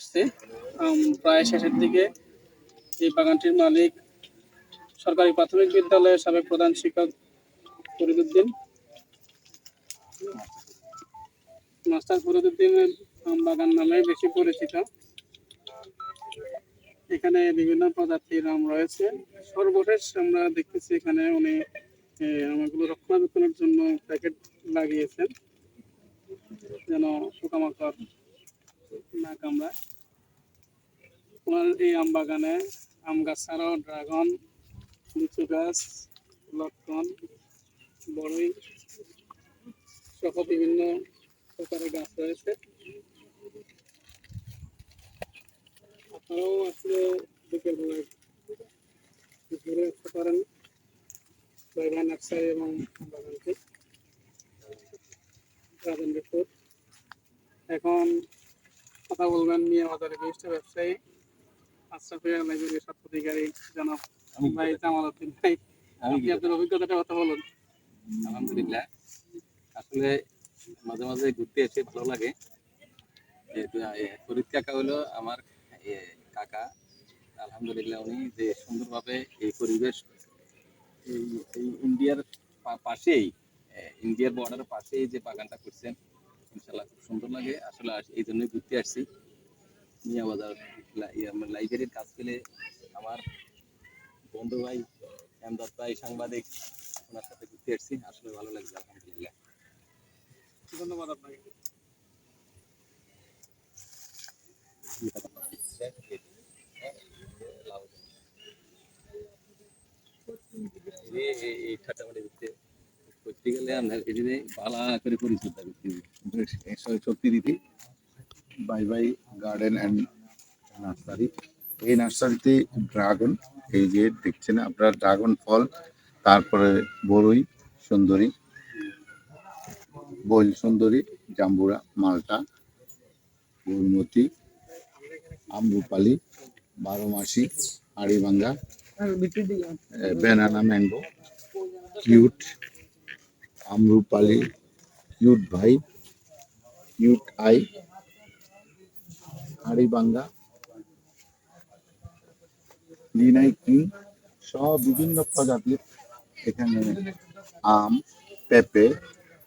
আসছে। প্রায় শেষের দিকে এই বাগানটির মালিক সরকারি প্রাথমিক বিদ্যালয়ের সাবেক প্রধান শিক্ষক ফরিদুদ্দিন। মাস্টার ফরিদুদ্দিন বাগান নামে বেশি পরিচিত। এখানে বিভিন্ন প্রজাতির আম রয়েছে। সর্বশেষ আমরা দেখতেছি এখানে উনি আমগুলো রক্ষণাবেক্ষণের জন্য প্যাকেট লাগিয়েছেন। যেন পোকামাকড় না কামড়ায় এই আম বাগানে আম গাছ ছাড়াও ড্রাগন, লিচু গাছ, লটকন, বড়ই সহ বিভিন্ন প্রকারের গাছ রয়েছে। আপনারাও আসলে বিকেল বেলায় ঘুরে আসতে পারেন বাইরা নার্সারি এবং আম বাগানটি। রাজেন্দ্রপুর এখন কথা বলবেন মিয়া বাজারের বিশিষ্ট ব্যবসায়ী আশরাফিয়া লাইব্রেরির স্বার্থাধিকারী জনাব ভাই জামাল উদ্দিন ভাই আমি আপনি আপনার অভিজ্ঞতাটা কথা বলুন। আলহামদুলিল্লাহ। আসলে মাঝে মাঝে ঘুরতে এসে ভালো লাগে। ফরিদ কাকা হলো আমার কাকা। আলহামদুলিল্লাহ উনি যে সুন্দরভাবে এই পরিবেশ এই এই ইন্ডিয়ার পাশেই ইন্ডিয়ার বর্ডারের পাশেই যে বাগানটা করছেন ইনশাল্লাহ খুব সুন্দর লাগে। আসলে আস- এই জন্যই ঘুরতে আসছি। মিয়া বাজার লাইব্রেরির কাজ পেলে আমার বন্ধু ভাই, এমদাদ ভাই, সাংবাদিক, ওনার সাথে ঘুরতে আসছি। আসলে ভালো লাগছে, আলহামদুলিল্লাহ। ধন্যবাদ আপনাকে এই ঠাটামাটি ঘুরতে করতে আমরা এদিকে পালা করে পরিচয় করতে শক্তি দিদি বাই বাই গার্ডেন অ্যান্ড নার্সারি। এই নার্সারিতে ড্রাগন এই যে দেখছেন আপনারা ড্রাগন ফল তারপরে বরুই সুন্দরী বইল সুন্দরী জাম্বুরা মালটা গোলমতি আমরুপালি বারো মাসি আড়িভাঙ্গা banana mango cute Amrapali cute ভাই কিউট আই হাড়িবাঙ্গা লিনাই কিং, সব বিভিন্ন প্রজাতির এখানে আম, পেঁপে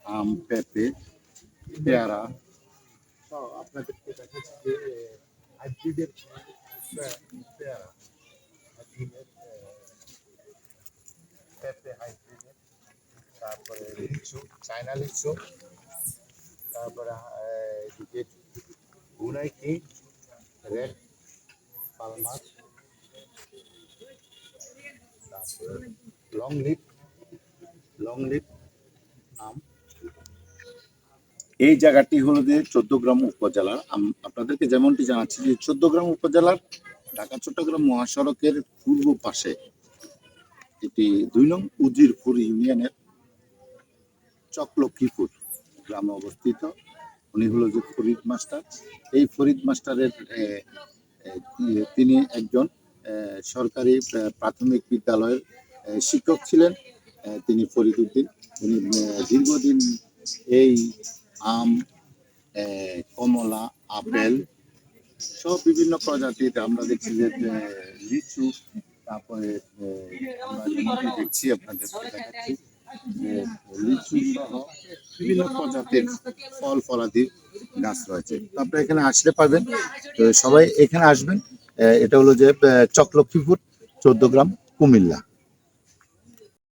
আম, পেঁপে, পেয়ারা আপনাদেরকে দেখাচ্ছি যে হাইব্রিডের পেয়ারা হাইব্রিডের পেঁপে হাইব্রিডের তারপরে লিচু চায়না লিচু তারপরে এদিকে বুনাই কিং? রেড পালমাস তারপরে লং লিপ লং লিপ, আম। এই জায়গাটি হলো যে চোদ্দগ্রাম উপজেলার। আপনাদেরকে যেমনটি জানাচ্ছি যে চোদ্দগ্রাম উপজেলার ঢাকা, চট্টগ্রাম মহাসড়কের পূর্ব পাশে এটি দুই নং উজিরপুর ইউনিয়নের চকলক্ষীপুর গ্রামে অবস্থিত। উনি হলো যে ফরিদ মাস্টার। এই ফরিদ মাস্টারের তি- তিনি একজন সরকারি প্রাথমিক বিদ্যালয়ের শিক্ষক ছিলেন তিনি ফরিদ উদ্দিন। উনি দীর্ঘদিন এই আম কমলা, আপেল সব বিভিন্ন প্রজাতির আমরা দেখছি যে লিচু, তারপরে আমরা দেখছি, আপনাদের দেখাচ্ছি। লিচু সহ বিভিন্ন প্রজাতির ফল, ফলাদির গাছ রয়েছে। তো আপনারা এখানে আসলে পাবেন। তো সবাই এখানে আসবেন। এটা হলো যে চকলক্ষীপুর, চোদ্দ গ্রাম কুমিল্লা।